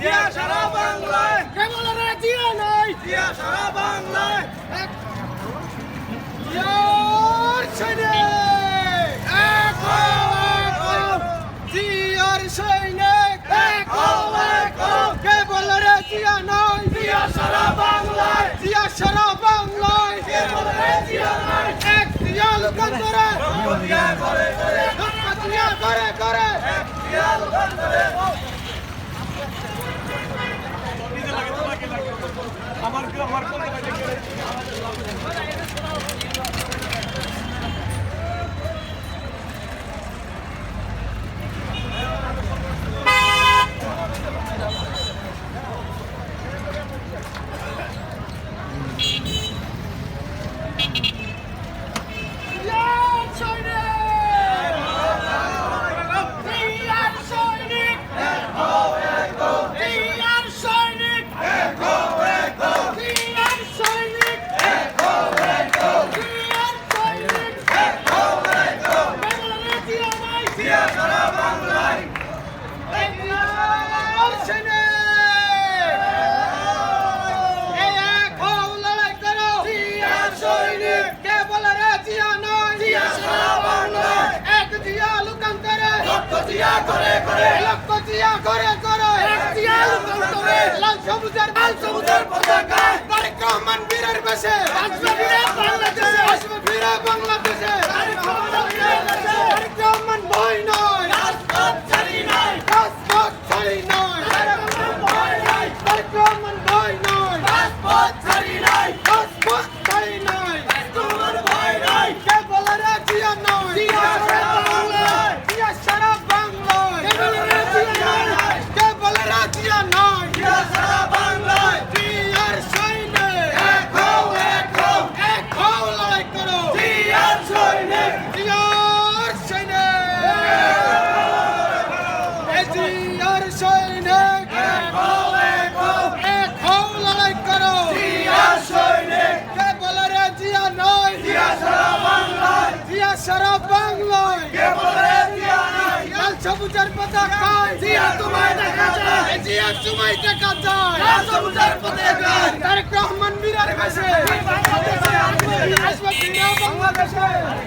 জিয়া সারা বাংলায়। কেবল জিয়া নাই। জিয়া সারা বাংলায়। জিয়ার সৈনিক। এক হও এক হও। জিয়ার সৈনিক। এক হও এক হও। কেবল রে জিয়া নাই। জিয়া সারা বাংলায়। জিয়া সারা বাংলায়। কেবল রে জিয়া নাই। এক জিয়া লোকাল করে। জিয়া করে করে জিয়া করে করে এক জিয়া লোকাল করে। জিয়া করে করে। লক্ষ জিয়া করে করে। এক জিয়া লোকান্তরে লাল সবুজের লাল সবুজের পতাকায় তারেক রহমান বীরের বেশে। সবুজের পতাকায় জিয়া। তোমায় দেখা যায়। জিয়া তোমায় দেখা যায়। লাল সবুজের পতাকায় তারেক রহমান বীরের বেশে। বাংলাদেশে আসবে। বাংলাদেশে।